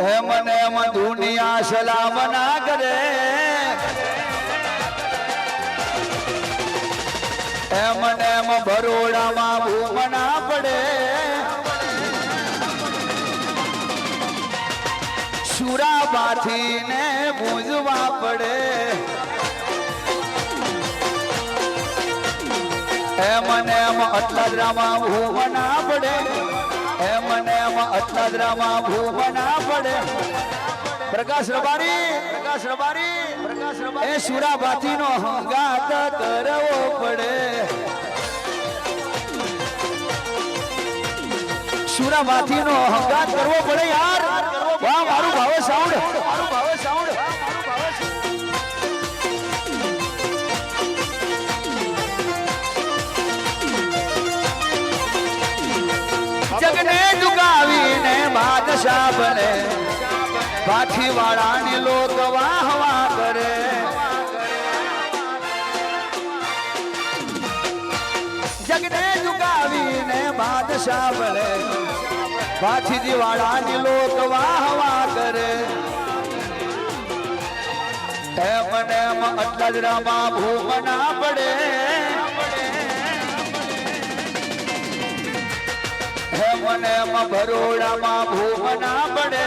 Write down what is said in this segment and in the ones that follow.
હે ને એમ દુનિયા સલામ ના કરે. એમ ને એમ ભરોડામાં ભૂમ ના પડે. સુરાબાથી ને ભૂજવા પડે. એમ ને એમ અટલાદરામાં ભૂમ ના પડે. એમ અટલાદરામાં ભૂમ ના પડે. પ્રકાશ રબારી પ્રકાશ રબારી પ્રકાશ રબારી. એ સુરાબાતી નો હંગાત કરવો પડે. સુરાબાતી નો હંગાત કરવો પડે યાર. જગને ઝુકાવીને બાદશાહ બને પાછી વાળાની લોક વાહ વાહ કરે. જગને ઝુકાવીને બાદશાહ પાછી વાળાની લોક વાહવા વાહ કરે. હે મને એમ રામા ભૂમ ના પડે. મને ભરોડામાં ભૂખ ના પડે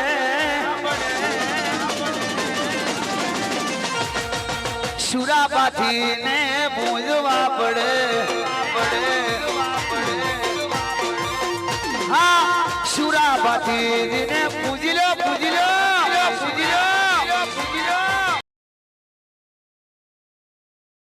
સુરાપાથી ને પૂજવા પડે. પડે હા સુરાપાથી ને